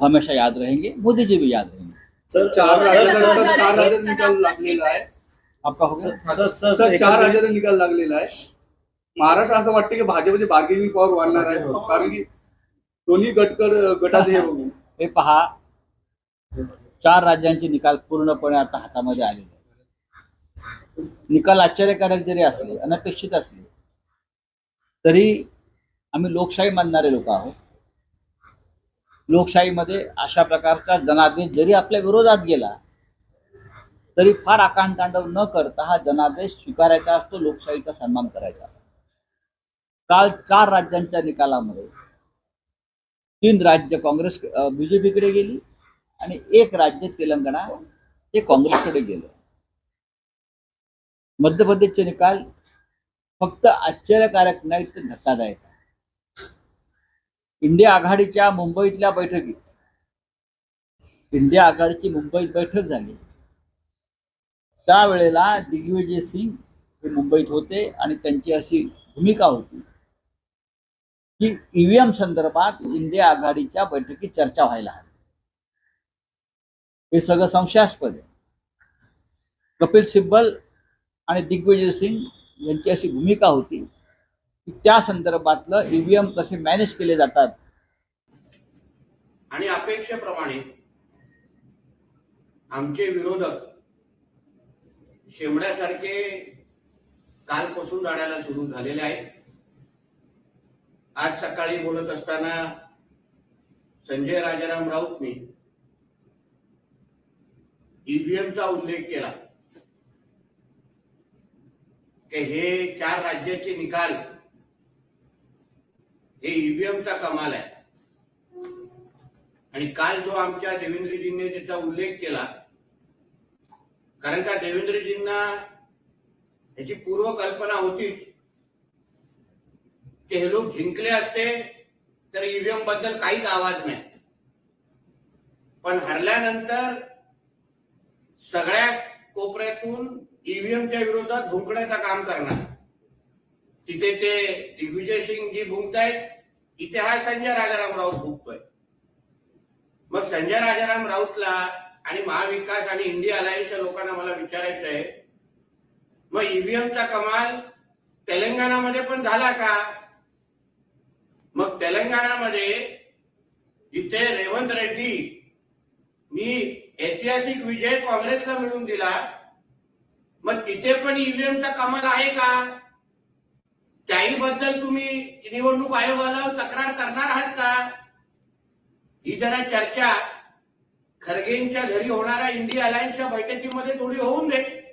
हमेशा याद रहेंगे मोदी जी भी याद रहेंगे। सर चार सर, चार निकाल लागलेला आहे। आपका हो गया? सर, चार राज्याचा निकाल लागलेला आहे। महाराष्ट्र असं वाटतं की भाजपची बार्गेनिंग पॉवर वाढणार आहे कारण की दोन्ही गटकड गटात हे हे पहा चार राज्यांचे निकाल पूर्णपणे आता हातामध्ये आलेले आहेत. निकाल आश्चर्यकारक जरी असले अनपेक्षित असले तरी आम्ही लोकशाही मानणारे लोक आहोत. लोकशाहीमध्ये अशा प्रकारचा जनादेश जरी आपल्या विरोधात गेला तरी फार आकांतांडव न करता हा जनादेश स्वीकारायचा असतो लोकशाहीचा सन्मान करायचा असतो. काल चार राज्यांच्या निकालामध्ये तीन राज्य काँग्रेस बीजेपीकडे गेली आणि एक राज्य तेलंगणा हे काँग्रेसकडे गेलं. मध्य प्रदेशचे निकाल फक्त आश्चर्यकारक नाहीत तर धक्कादायक इंडिया आघाडीच्या मुंबईतल्या बैठकीत. इंडिया आघाडीची मुंबईत बैठक झाली. त्यावेळेला दिग्विजय सिंग हे मुंबईत होते आणि त्यांची अशी भूमिका होती. की ईव्हीएम संदर्भात इंडिया आघाडीच्या बैठकीत चर्चा व्हायला हवी. हे सगळं संशयास्पद आहे. कपिल सिब्बल आणि दिग्विजय सिंग यांची अशी भूमिका होती. की त्या संदर्भातलं ईव्हीएम कसे मॅनेज केले जातात? आणि अपेक्षेप्रमाणे आमचे विरोधक शेमड्यासारखे कालपासून जाण्याला सुरू झालेले आहेत. आज सकाळी बोलत असताना संजय राजाराम राऊतने ईव्हीएमचा उल्लेख केला. की हे चार राज्याचे निकाल हे ईव्हीएमचा कमाल आहे. आणि काल जो आमच्या देवेंद्रजींनी त्याचा उल्लेख केला कारण का देवेंद्रजींना याची पूर्वकल्पना होतीच की हे लोक जिंकले असते तर ईव्हीएमबद्दल काहीच आवाज नाही. पण हरल्यानंतर सगळ्या कोपऱ्यातून ईव्हीएमच्या विरोधात भुंकण्याचं काम करणार. तिथे ते दिग्विजय सिंग जी भुंकतायत इथे हा संजय राजाराम राऊत भुंकतोय मग संजय राजाराम राऊतला आणि महाविकास आणि इंडिया अलायन्सच्या लोकांना मला विचारायचं आहे मग ईव्हीएमचा कमाल तेलंगणामध्ये पण झाला का? मग तेलंगणामध्ये जिथे रेवंत रेड्डी मी ऐतिहासिक विजय काँग्रेसला मिळवून दिला मग तिथे पण ईव्हीएमचा कमाल आहे का? त्याही बद्दल तुम्ही निवडणूक आयोगाला तक्रार करणार आहात का? ही जरा चर्चा खरगेंच्या घरी होणाऱ्या इंडिया अलायन्सच्या बैठकीमध्ये थोडी होऊन दे.